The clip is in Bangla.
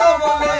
বলে